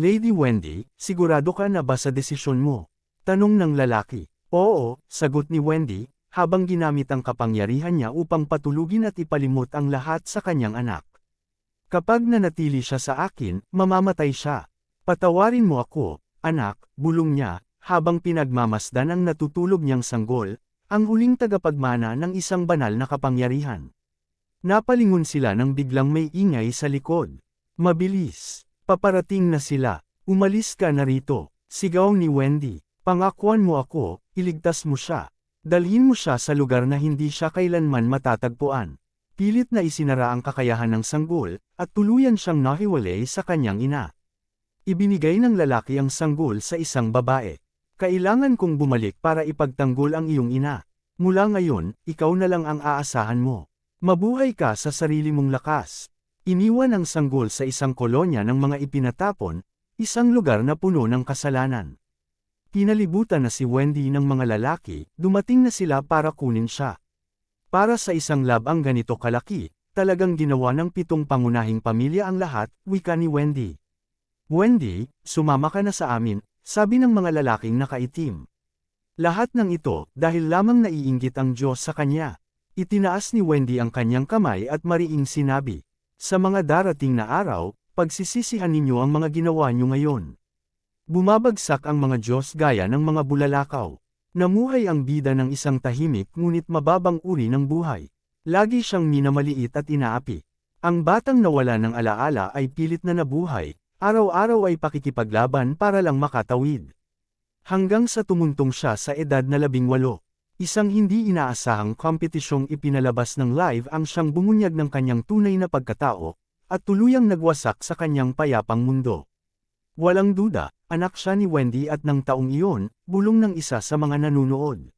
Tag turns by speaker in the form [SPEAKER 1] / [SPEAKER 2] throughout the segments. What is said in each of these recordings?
[SPEAKER 1] Lady Wendy, sigurado ka na ba sa desisyon mo? Tanong ng lalaki. Oo, sagot ni Wendy, habang ginamit ang kapangyarihan niya upang patulugin at ipalimot ang lahat sa kanyang anak. Kapag nanatili siya sa akin, mamamatay siya. Patawarin mo ako, anak, bulong niya, habang pinagmamasdan ang natutulog niyang sanggol, ang huling tagapagmana ng isang banal na kapangyarihan. Napalingon sila nang biglang may ingay sa likod. Mabilis. Paparating na sila. Umalis ka na rito. Sigaw ni Wendy. Pangakuan mo ako, iligtas mo siya. Dalhin mo siya sa lugar na hindi siya kailanman matatagpuan. Pilit na isinara ang kakayahan ng sanggol, at tuluyan siyang nahiwalay sa kanyang ina. Ibinigay ng lalaki ang sanggol sa isang babae. Kailangan kong bumalik para ipagtanggol ang iyong ina. Mula ngayon, ikaw na lang ang aasahan mo. Mabuhay ka sa sarili mong lakas. Iniwan ang sanggol sa isang kolonya ng mga ipinatapon, isang lugar na puno ng kasalanan. Pinalibutan na si Wendy ng mga lalaki, dumating na sila para kunin siya. Para sa isang lab ang ganito kalaki, talagang ginawa ng pitong pangunahing pamilya ang lahat, wika ni Wendy. Wendy, sumama ka na sa amin, sabi ng mga lalaking nakaitim. Lahat ng ito, dahil lamang naiinggit ang Diyos sa kanya. Itinaas ni Wendy ang kanyang kamay at mariing sinabi, Sa mga darating na araw, pagsisisihan ninyo ang mga ginawa nyo ngayon. Bumabagsak ang mga Diyos gaya ng mga bulalakaw. Namuhay ang bida ng isang tahimik ngunit mababang uri ng buhay. Lagi siyang minamaliit at inaapi. Ang batang nawala ng alaala ay pilit na nabuhay, araw-araw ay pakikipaglaban para lang makatawid. Hanggang sa tumuntong siya sa edad na labing walo. Isang hindi inaasahang kompetisyong ipinalabas ng live ang siyang bumunyag ng kanyang tunay na pagkatao, at tuluyang nagwasak sa kanyang payapang mundo. Walang duda, anak siya ni Wendy at ng taong iyon, bulong ng isa sa mga nanunood.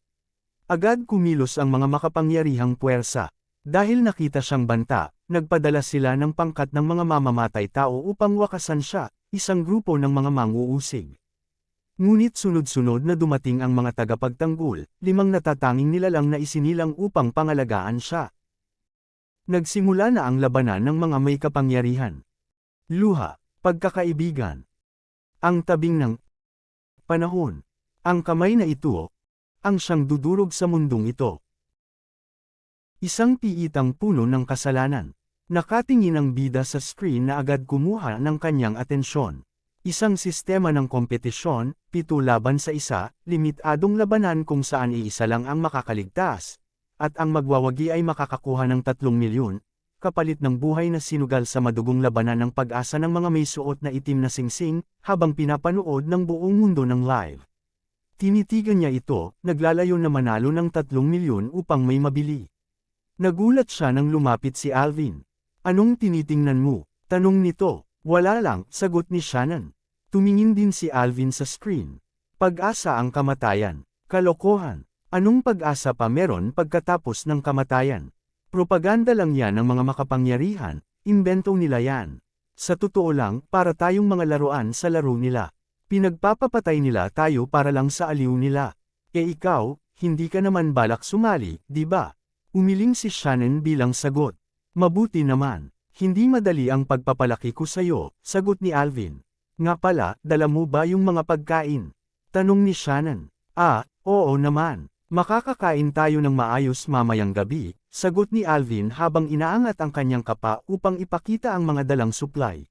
[SPEAKER 1] Agad kumilos ang mga makapangyarihang puwersa. Dahil nakita siyang banta, nagpadala sila ng pangkat ng mga mamamatay tao upang wakasan siya, isang grupo ng mga manguusig. Ngunit sunod-sunod na dumating ang mga tagapagtanggol, limang natatanging nilalang na isinilang upang pangalagaan siya. Nagsimula na ang labanan ng mga may kapangyarihan. Luha, pagkakaibigan, ang tabing ng panahon. Ang kamay na ito, ang siyang dudurog sa mundong ito. Isang piitang puno ng kasalanan. Nakatingin ang bida sa screen na agad kumuha ng kanyang atensyon. Isang sistema ng kompetisyon, pito laban sa isa, limitadong labanan kung saan iisa lang ang makakaligtas, at ang magwawagi ay makakakuha ng 3 milyon, kapalit ng buhay na sinugal sa madugong labanan ng pag-asa ng mga may suot na itim na singsing, habang pinapanood ng buong mundo ng live. Tinitigan niya ito, naglalayo na manalo ng 3 milyon upang may mabili. Nagulat siya nang lumapit si Alvin. Anong tinitingnan mo? Tanong nito. Wala lang, sagot ni Shannon. Tumingin din si Alvin sa screen. Pag-asa ang kamatayan. Kalokohan. Anong pag-asa pa meron pagkatapos ng kamatayan? Propaganda lang yan ng mga makapangyarihan, imbento nila yan. Sa totoo lang, para tayong mga laruan sa laro nila. Pinagpapapatay nila tayo para lang sa aliw nila. E ikaw, hindi ka naman balak sumali, di ba? Umiling si Shannon bilang sagot. Mabuti naman. Hindi madali ang pagpapalaki ko sa'yo, sagot ni Alvin. Nga pala, dala mo ba yung mga pagkain? Tanong ni Shannon. Ah, oo naman. Makakakain tayo ng maayos mamayang gabi, sagot ni Alvin habang inaangat ang kanyang kapa upang ipakita ang mga dalang supply.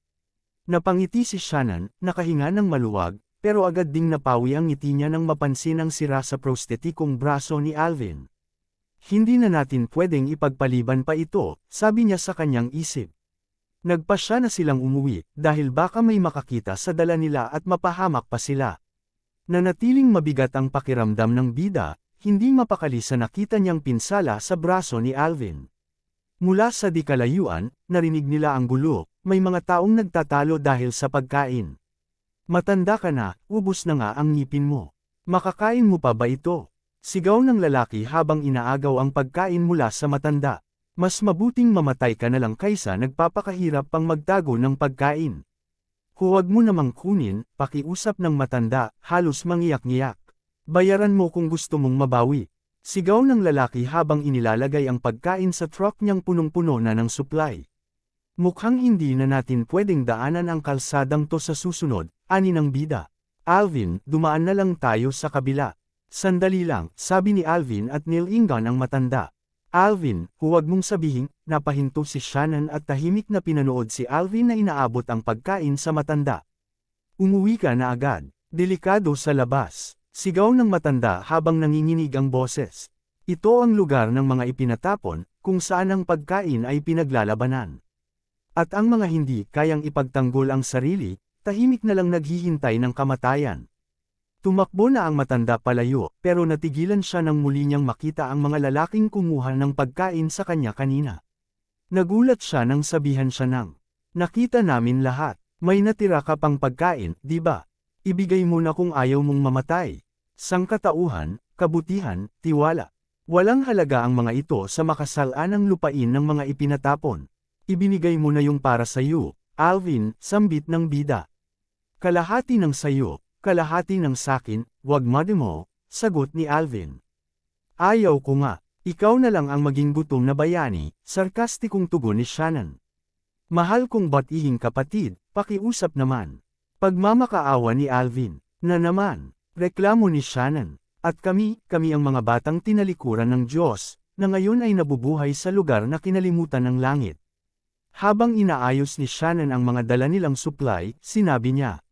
[SPEAKER 1] Napangiti si Shannon, nakahinga ng maluwag, pero agad ding napawi ang ngiti niya nang mapansin ang sira sa prostetikong braso ni Alvin. Hindi na natin pwedeng ipagpaliban pa ito, sabi niya sa kanyang isip. Nagpasya na silang umuwi, dahil baka may makakita sa dala nila at mapahamak pa sila. Nanatiling mabigat ang pakiramdam ng bida, hindi mapakali sa nakita niyang pinsala sa braso ni Alvin. Mula sa di kalayuan, narinig nila ang gulo, may mga taong nagtatalo dahil sa pagkain. Matanda ka na, ubos na nga ang ngipin mo. Makakain mo pa ba ito? Sigaw ng lalaki habang inaagaw ang pagkain mula sa matanda. Mas mabuting mamatay ka na lang kaysa nagpapakahirap pang magtago ng pagkain. Huwag mo namang kunin, pakiusap ng matanda, halos mangiyak-ngiyak. Bayaran mo kung gusto mong mabawi. Sigaw ng lalaki habang inilalagay ang pagkain sa truck niyang punong-puno na ng supply. Mukhang hindi na natin pwedeng daanan ang kalsadang to sa susunod, ani ng bida. Alvin, dumaan na lang tayo sa kabila. Sandali lang, sabi ni Alvin at nilingan ang matanda. Alvin, huwag mong sabihin, napahinto si Shannon at tahimik na pinanood si Alvin na inaabot ang pagkain sa matanda. Umuwi ka na agad. Delikado sa labas. Sigaw ng matanda habang nanginginig ang boses. Ito ang lugar ng mga ipinatapon, kung saan ang pagkain ay pinaglalabanan. At ang mga hindi kayang ipagtanggol ang sarili, tahimik na lang naghihintay ng kamatayan. Tumakbo na ang matanda palayo, pero natigilan siya nang muli niyang makita ang mga lalaking kumuha ng pagkain sa kanya kanina. Nagulat siya nang sabihan siya ng, Nakita namin lahat, may natira ka pang pagkain, di ba? Ibigay mo na kung ayaw mong mamatay. Sangkatauhan, kabutihan, tiwala. Walang halaga ang mga ito sa makasalaan ng lupain ng mga ipinatapon. Ibinigay mo na yung para sa iyo, Alvin, sambit ng bida. Kalahati ng sayo, kalahati ng sakin, wag mo, sagot ni Alvin. Ayaw ko nga, ikaw na lang ang maging gutom na bayani, sarkastikong tugon ni Shannon. Mahal kong batihing kapatid, pakiusap naman. Pagmamakaawa ni Alvin, na naman, reklamo ni Shannon, at kami, kami ang mga batang tinalikuran ng Diyos, na ngayon ay nabubuhay sa lugar na kinalimutan ng langit. Habang inaayos ni Shannon ang mga dala nilang supply, sinabi niya,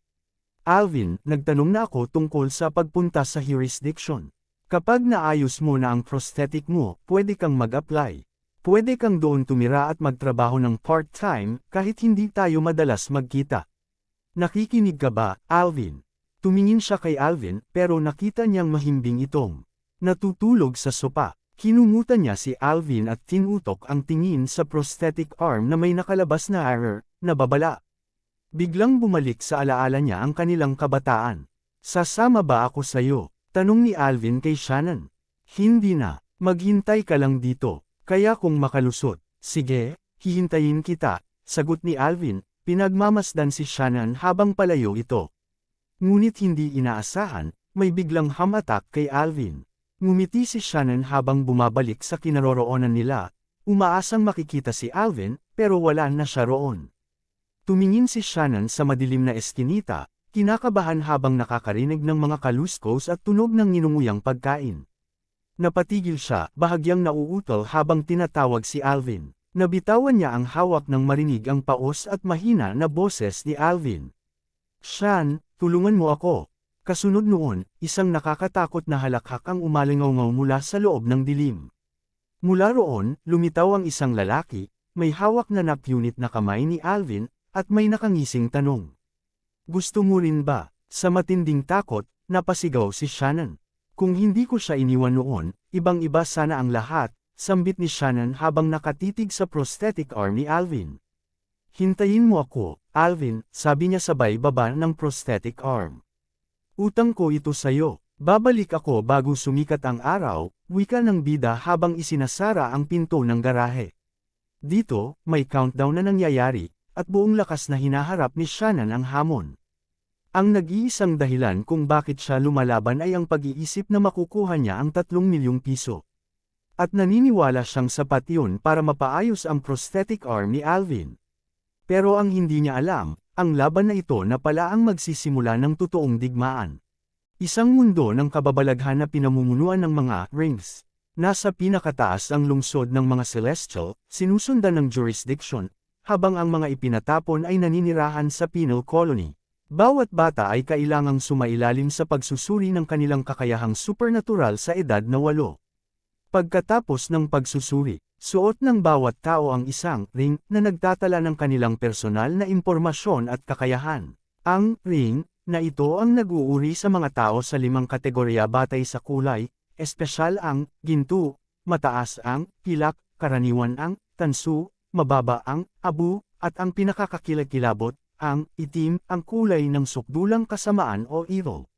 [SPEAKER 1] Alvin, nagtanong na ako tungkol sa pagpunta sa jurisdiction. Kapag naayos mo na ang prosthetic mo, pwede kang mag-apply. Pwede kang doon tumira at magtrabaho ng part-time, kahit hindi tayo madalas magkita. Nakikinig ka ba, Alvin? Tumingin siya kay Alvin, pero nakita niyang mahimbing itong natutulog sa sopa. Kinumutan niya si Alvin at tinutok ang tingin sa prosthetic arm na may nakalabas na error, na babala. Biglang bumalik sa alaala niya ang kanilang kabataan. Sasama ba ako sayo? Tanong ni Alvin kay Shannon. Hindi na, maghintay ka lang dito, kaya kung makalusot, sige, hihintayin kita, sagot ni Alvin, Pinagmamasdan si Shannon habang palayo ito. Ngunit hindi inaasahan, may biglang hamatak kay Alvin. Ngumiti si Shannon habang bumabalik sa kinaroroonan nila, umaasang makikita si Alvin, pero wala na siya roon. Tumingin si Shannon sa madilim na eskinita, kinakabahan habang nakakarinig ng mga kaluskos at tunog ng ninunguyang pagkain. Napatigil siya, bahagyang nauutol habang tinatawag si Alvin. Nabitawan niya ang hawak ng marinig ang paos at mahina na boses ni Alvin. Shan, tulungan mo ako. Kasunod noon, isang nakakatakot na halakhak ang umalingaw mula sa loob ng dilim. Mula roon, lumitaw ang isang lalaki, may hawak na napunit na kamay ni Alvin, at may nakangising tanong. Gusto mo rin ba? Sa matinding takot, napasigaw si Shannon. Kung hindi ko siya iniwan noon, ibang-iba sana ang lahat, sambit ni Shannon habang nakatitig sa prosthetic arm ni Alvin. Hintayin mo ako, Alvin, sabi niya sabay baba ng prosthetic arm. Utang ko ito sayo, babalik ako bago sumikat ang araw, wika ng bida habang isinasara ang pinto ng garahe. Dito, may countdown na nangyayari, at buong lakas na hinaharap ni Shannon ang hamon. Ang nag-iisang dahilan kung bakit siya lumalaban ay ang pag-iisip na makukuha niya ang 3 milyong piso. At naniniwala siyang sapat yun para mapaayos ang prosthetic arm ni Alvin. Pero ang hindi niya alam, ang laban na ito na pala ang magsisimula ng totoong digmaan. Isang mundo ng kababalaghan na pinamumunuan ng mga rings. Nasa pinakataas ang lungsod ng mga celestial, sinusundan ng jurisdiction, habang ang mga ipinatapon ay naninirahan sa penal colony. Bawat bata ay kailangang sumailalim sa pagsusuri ng kanilang kakayahang supernatural sa edad na walo. Pagkatapos ng pagsusuri, suot ng bawat tao ang isang ring na nagtatala ng kanilang personal na impormasyon at kakayahan. Ang ring na ito ang nag-uuri sa mga tao sa limang kategorya batay sa kulay, espesyal ang ginto, mataas ang pilak, karaniwan ang tansu, mababa ang abu, at ang pinakakakilakilabot, ang itim, ang kulay ng sukdulang kasamaan o evil.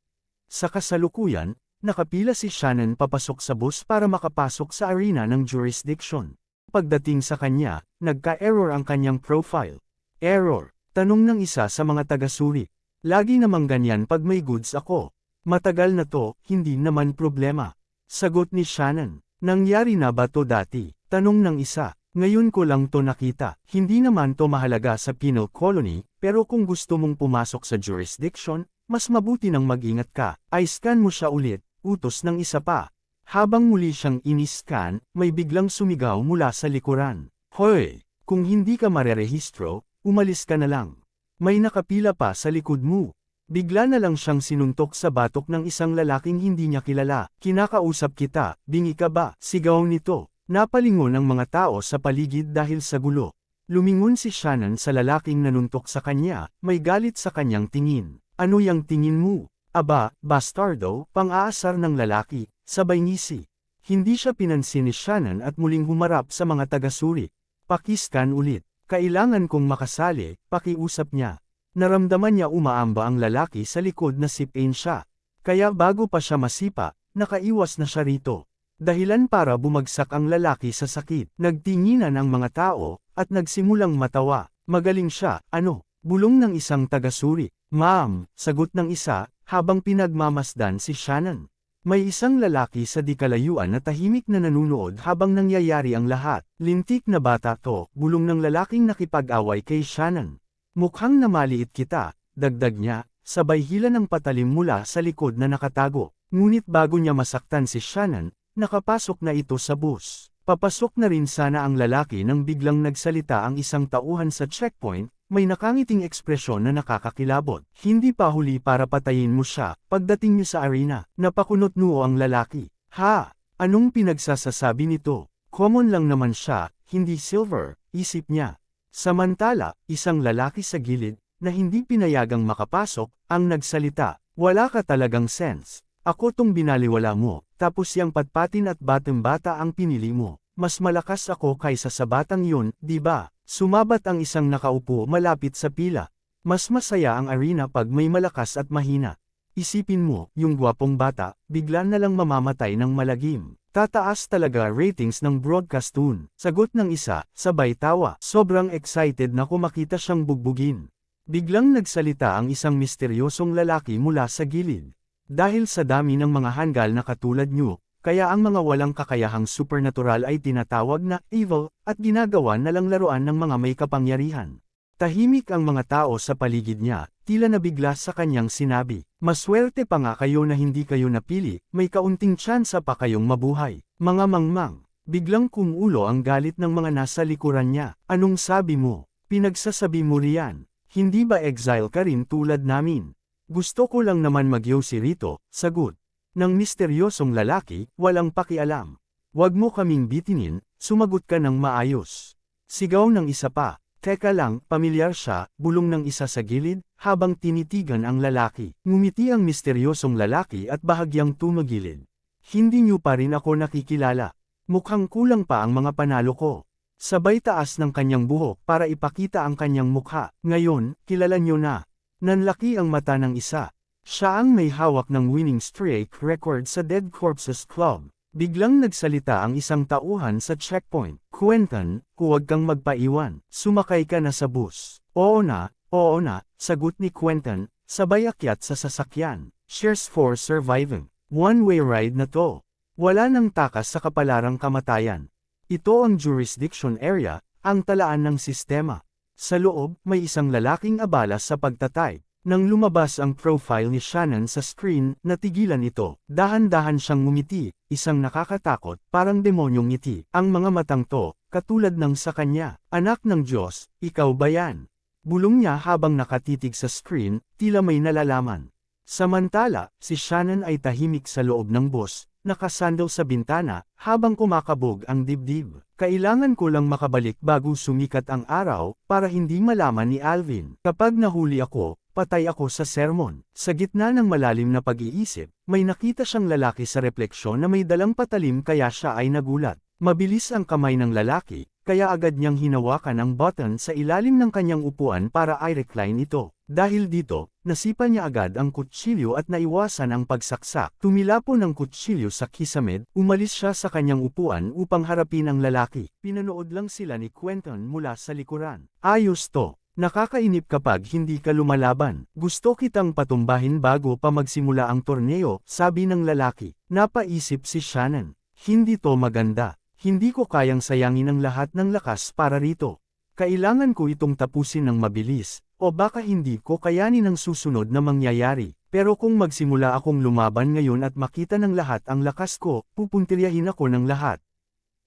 [SPEAKER 1] Sa kasalukuyan, Nakapila si Shannon papasok sa bus para makapasok sa arena ng jurisdiction. Pagdating sa kanya, nagka-error ang kanyang profile. Error, tanong ng isa sa mga taga-suri. Lagi namang ganyan pag may goods ako. Matagal na to, hindi naman problema. Sagot ni Shannon. Nangyari na ba to dati? Tanong ng isa. Ngayon ko lang to nakita. Hindi naman to mahalaga sa penal colony, pero kung gusto mong pumasok sa jurisdiction, mas mabuti nang mag-ingat ka. I-scan mo siya ulit, utos ng isa pa. Habang muli siyang iniscan, may biglang sumigaw mula sa likuran. Hoy! Kung hindi ka marerehistro, umalis ka na lang. May nakapila pa sa likod mo. Bigla na lang siyang sinuntok sa batok ng isang lalaking hindi niya kilala. Kinakausap kita, bingi ka ba? Sigaw nito. Napalingon ang mga tao sa paligid dahil sa gulo. Lumingon si Shannon sa lalaking nanuntok sa kanya, may galit sa kanyang tingin. Ano yang tingin mo? Aba, bastardo, pang-aasar ng lalaki, sabay ngisi. Hindi siya pinansin ni Shannon at muling humarap sa mga taga-suri. Pakiskan ulit. Kailangan kong makasali, pakiusap niya. Naramdaman niya umaamba ang lalaki sa likod na sipin siya. Kaya bago pa siya masipa, nakaiwas na siya rito. Dahilan para bumagsak ang lalaki sa sakit. Nagtinginan ang mga tao, at nagsimulang matawa. Magaling siya, ano? Bulong ng isang taga-suri. Ma'am, sagot ng isa, habang pinagmamasdan si Shannon. May isang lalaki sa di kalayuan na tahimik na nanunood habang nangyayari ang lahat. Lintik na bata to, bulong ng lalaking nakipag-away kay Shannon. Mukhang namaliit kita, dagdag niya, sabay hila ng patalim mula sa likod na nakatago. Ngunit bago niya masaktan si Shannon, nakapasok na ito sa bus. Papasok na rin sana ang lalaki nang biglang nagsalita ang isang tauhan sa checkpoint, may nakangiting ekspresyon na nakakakilabot. Hindi pa huli para patayin mo siya, pagdating niyo sa arena, napakunot nuo ang lalaki. Ha? Anong pinagsasasabi nito? Common lang naman siya, hindi silver, isip niya. Samantala, isang lalaki sa gilid, na hindi pinayagang makapasok, ang nagsalita, wala ka talagang sense. Ako tong binaliwala mo, tapos yang patpatin at batang bata ang pinili mo. Mas malakas ako kaysa sa batang yun, di ba? Sumabat ang isang nakaupo malapit sa pila. Mas masaya ang arena pag may malakas at mahina. Isipin mo, yung gwapong bata, bigla na lang mamamatay ng malagim. Tataas talaga ratings ng broadcast tune. Sagot ng isa, sabay tawa. Sobrang excited na kumakita siyang bugbugin. Biglang nagsalita ang isang misteryosong lalaki mula sa gilid. Dahil sa dami ng mga hanggal na katulad nyo, kaya ang mga walang kakayahang supernatural ay tinatawag na evil, at ginagawa na lang laruan ng mga may kapangyarihan. Tahimik ang mga tao sa paligid niya, tila nabigla sa kanyang sinabi. Maswerte pa nga kayo na hindi kayo napili, may kaunting tsansa pa kayong mabuhay. Mga mangmang, biglang kumulo ang galit ng mga nasa likuran niya. Anong sabi mo? Pinagsasabi mo riyan. Hindi ba exile ka rin tulad namin? Gusto ko lang naman magyosi rito, sagot. Ng misteryosong lalaki, walang pakialam. Huwag mo kaming bitinin, sumagot ka ng maayos. Sigaw ng isa pa, Teka lang, pamilyar siya, bulong ng isa sa gilid, habang tinitigan ang lalaki. Ngumiti ang misteryosong lalaki at bahagyang tumagilid. Hindi niyo pa rin ako nakikilala. Mukhang kulang pa ang mga panalo ko. Sabay taas ng kanyang buhok para ipakita ang kanyang mukha. Ngayon, kilala niyo na. Nanlaki ang mata ng isa. Siya ang may hawak ng winning streak record sa Dead Corpses Club. Biglang nagsalita ang isang tauhan sa checkpoint. Quentin, huwag kang magpaiwan. Sumakay ka na sa bus. Oo na, oo na, sagot ni Quentin, sabay akyat sa sasakyan. Cheers for surviving. One-way ride na to. Wala nang takas sa kapalarang kamatayan. Ito ang jurisdiction area, ang talaan ng sistema. Sa loob, may isang lalaking abala sa pagtatype. Nang lumabas ang profile ni Shannon sa screen, natigilan ito. Dahan-dahan siyang ngumiti, isang nakakatakot, parang demonyong ngiti. Ang mga matang to, katulad ng sa kanya, anak ng Diyos, ikaw ba yan? Bulong niya habang nakatitig sa screen, tila may nalalaman. Samantala, si Shannon ay tahimik sa loob ng bus, nakasandal sa bintana, habang kumakabog ang dibdib. Kailangan ko lang makabalik bago sumikat ang araw, para hindi malaman ni Alvin. Kapag nahuli ako, patay ako sa sermon. Sa gitna ng malalim na pag-iisip, may nakita siyang lalaki sa refleksyon na may dalang patalim kaya siya ay nagulat. Mabilis ang kamay ng lalaki, kaya agad niyang hinawakan ang button sa ilalim ng kanyang upuan para i-recline ito. Dahil dito, nasipa niya agad ang kutsilyo at naiwasan ang pagsaksak. Tumilapo ng kutsilyo sa kisamed, umalis siya sa kanyang upuan upang harapin ang lalaki. Pinanood lang sila ni Quentin mula sa likuran. Ayos to. Nakakainip kapag hindi ka lumalaban. Gusto kitang patumbahin bago pa magsimula ang torneo, sabi ng lalaki. Napaisip si Shannon. Hindi to maganda. Hindi ko kayang sayangin ang lahat ng lakas para rito. Kailangan ko itong tapusin ng mabilis, o baka hindi ko kayanin ang susunod na mangyayari. Pero kung magsimula akong lumaban ngayon at makita ng lahat ang lakas ko, pupuntiryahin ako ng lahat.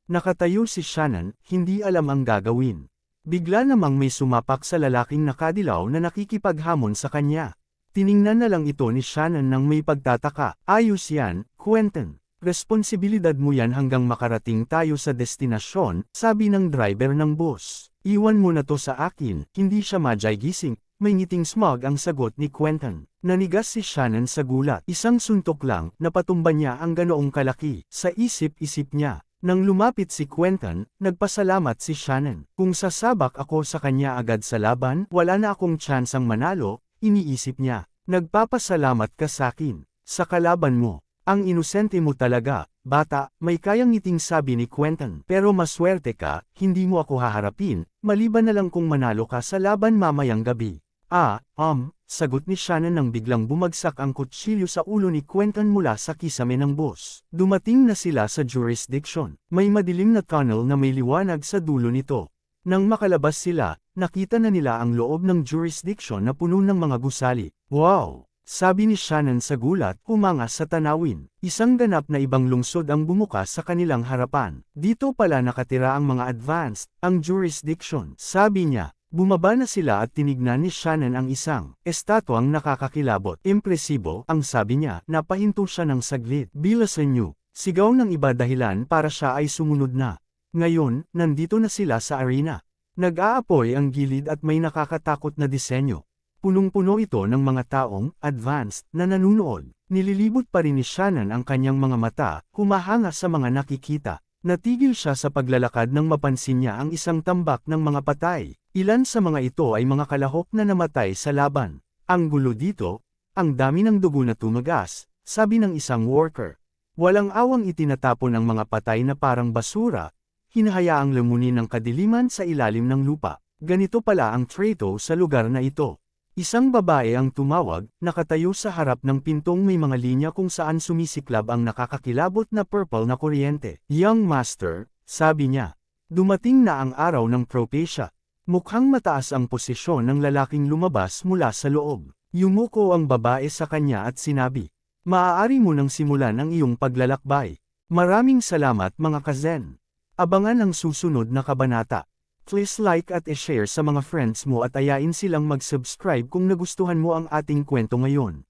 [SPEAKER 1] Nakatayo si Shannon, hindi alam ang gagawin. Bigla namang may sumapak sa lalaking nakadilaw na nakikipaghamon sa kanya. Tiningnan na lang ito ni Shannon nang may pagtataka. Ayos yan, Quentin. Responsibilidad mo yan hanggang makarating tayo sa destinasyon, sabi ng driver ng bus. Iwan mo na to sa akin, hindi siya madyay gising. May ngiting smug ang sagot ni Quentin. Nanigas si Shannon sa gulat. Isang suntok lang, napatumba niya ang ganoong kalaki. Sa isip-isip niya, nang lumapit si Quentin, nagpasalamat si Shannon. Kung sasabak ako sa kanya agad sa laban, wala na akong tsansang manalo, iniisip niya. Nagpapasalamat ka sakin. Sa kalaban mo. Ang inosente mo talaga, bata, may kayang ngiting sabi ni Quentin. Pero maswerte ka, hindi mo ako haharapin, maliban na lang kung manalo ka sa laban mamayang gabi. Ah, um, sagot ni Shannon nang biglang bumagsak ang kutsilyo sa ulo ni Quentin mula sa kisame ng bus. Dumating na sila sa jurisdiction. May madilim na tunnel na may liwanag sa dulo nito. Nang makalabas sila, nakita na nila ang loob ng jurisdiction na puno ng mga gusali. Wow! Sabi ni Shannon sa gulat, humanga sa tanawin. Isang ganap na ibang lungsod ang bumukas sa kanilang harapan. Dito pala nakatira ang mga advanced, ang jurisdiction. Sabi niya, bumaba na sila at tinignan ni Shannon ang isang estatwang nakakakilabot. Impresibo, ang sabi niya, napahinto siya ng saglit. Bilasan niyo. Sigaw ng iba dahilan para siya ay sumunod na. Ngayon, nandito na sila sa arena. Nag-aapoy ang gilid at may nakakatakot na disenyo. Punong-puno ito ng mga taong, advanced, na nanunood. Nililibot pa rin ni Shannon ang kanyang mga mata, humahanga sa mga nakikita. Natigil siya sa paglalakad nang mapansin niya ang isang tambak ng mga patay. Ilan sa mga ito ay mga kalahok na namatay sa laban. Ang gulo dito, ang dami ng dugo na tumagas, sabi ng isang worker. Walang awang itinatapon ang mga patay na parang basura, hinahayaang lamunin ng kadiliman sa ilalim ng lupa. Ganito pala ang Trato sa lugar na ito. Isang babae ang tumawag, nakatayo sa harap ng pintong may mga linya kung saan sumisiklab ang nakakakilabot na purple na kuryente. Young Master, sabi niya. Dumating na ang araw ng propecia. Mukhang mataas ang posisyon ng lalaking lumabas mula sa loob. Yumuko ang babae sa kanya at sinabi, Maaari mo nang simulan ang iyong paglalakbay. Maraming salamat mga kazen. Abangan ang susunod na kabanata. Please like at i-share sa mga friends mo at ayain silang mag-subscribe kung nagustuhan mo ang ating kwento ngayon.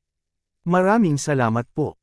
[SPEAKER 1] Maraming salamat po.